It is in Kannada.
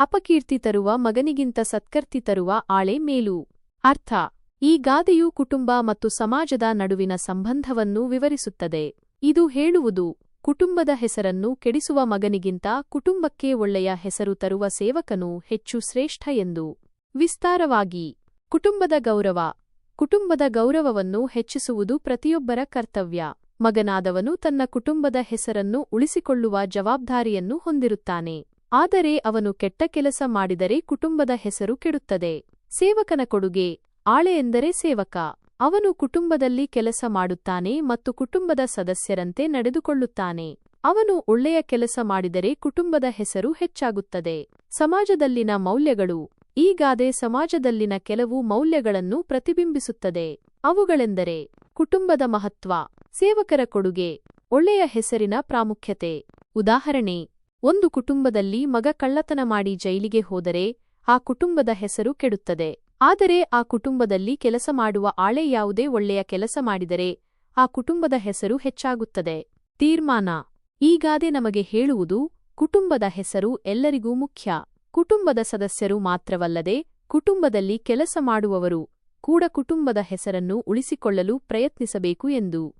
ಅಪಕೀರ್ತಿ ತರುವ ಮಗನಿಗಿಂತ ಸತ್ಕರ್ತಿ ತರುವ ಆಳೆ ಮೇಲು. ಅರ್ಥ. ಈ ಗಾದೆಯು ಕುಟುಂಬ ಮತ್ತು ಸಮಾಜದ ನಡುವಿನ ಸಂಬಂಧವನ್ನು ವಿವರಿಸುತ್ತದೆ. ಇದು ಹೇಳುವುದು, ಕುಟುಂಬದ ಹೆಸರನ್ನು ಕೆಡಿಸುವ ಮಗನಿಗಿಂತ ಕುಟುಂಬಕ್ಕೆ ಒಳ್ಳೆಯ ಹೆಸರು ತರುವ ಸೇವಕನು ಹೆಚ್ಚು ಶ್ರೇಷ್ಠ ಎಂದು. ವಿಸ್ತಾರವಾಗಿ, ಕುಟುಂಬದ ಗೌರವ. ಕುಟುಂಬದ ಗೌರವವನ್ನು ಹೆಚ್ಚಿಸುವುದು ಪ್ರತಿಯೊಬ್ಬರ ಕರ್ತವ್ಯ. ಮಗನಾದವನು ತನ್ನ ಕುಟುಂಬದ ಹೆಸರನ್ನು ಉಳಿಸಿಕೊಳ್ಳುವ ಜವಾಬ್ದಾರಿಯನ್ನು ಹೊಂದಿರುತ್ತಾನೆ. ಆದರೆ ಅವನು ಕೆಟ್ಟ ಕೆಲಸ ಮಾಡಿದರೆ ಕುಟುಂಬದ ಹೆಸರು ಕೆಡುತ್ತದೆ. ಸೇವಕನ ಕೊಡುಗೆ, ಆಳೆ ಎಂದರೆ ಸೇವಕ. ಅವನು ಕುಟುಂಬದಲ್ಲಿ ಕೆಲಸ ಮಾಡುತ್ತಾನೆ ಮತ್ತು ಕುಟುಂಬದ ಸದಸ್ಯರಂತೆ ನಡೆದುಕೊಳ್ಳುತ್ತಾನೆ. ಅವನು ಒಳ್ಳೆಯ ಕೆಲಸ ಮಾಡಿದರೆ ಕುಟುಂಬದ ಹೆಸರು ಹೆಚ್ಚಾಗುತ್ತದೆ. ಸಮಾಜದಲ್ಲಿನ ಮೌಲ್ಯಗಳು ಈ ಸಮಾಜದಲ್ಲಿನ ಕೆಲವು ಮೌಲ್ಯಗಳನ್ನು ಪ್ರತಿಬಿಂಬಿಸುತ್ತದೆ. ಅವುಗಳೆಂದರೆ, ಕುಟುಂಬದ ಮಹತ್ವ, ಸೇವಕರ ಕೊಡುಗೆ, ಒಳ್ಳೆಯ ಹೆಸರಿನ ಪ್ರಾಮುಖ್ಯತೆ. ಉದಾಹರಣೆ ಒಂದು ಕುಟುಂಬದಲ್ಲಿ ಮಗ ಕಳ್ಳತನ ಮಾಡಿ ಜೈಲಿಗೆ ಹೋದರೆ ಆ ಕುಟುಂಬದ ಹೆಸರು ಕೆಡುತ್ತದೆ. ಆದರೆ ಆ ಕುಟುಂಬದಲ್ಲಿ ಕೆಲಸ ಮಾಡುವ ಆಳೆ ಯಾವುದೇ ಒಳ್ಳೆಯ ಕೆಲಸ ಮಾಡಿದರೆ ಆ ಕುಟುಂಬದ ಹೆಸರು ಹೆಚ್ಚಾಗುತ್ತದೆ. ತೀರ್ಮಾನ. ಈಗಾದೆ ಗಾದೆ ನಮಗೆ ಹೇಳುವುದು, ಕುಟುಂಬದ ಹೆಸರು ಎಲ್ಲರಿಗೂ ಮುಖ್ಯ. ಕುಟುಂಬದ ಸದಸ್ಯರು ಮಾತ್ರವಲ್ಲದೆ ಕುಟುಂಬದಲ್ಲಿ ಕೆಲಸ ಮಾಡುವವರು ಕೂಡ ಕುಟುಂಬದ ಹೆಸರನ್ನು ಉಳಿಸಿಕೊಳ್ಳಲು ಪ್ರಯತ್ನಿಸಬೇಕು ಎಂದು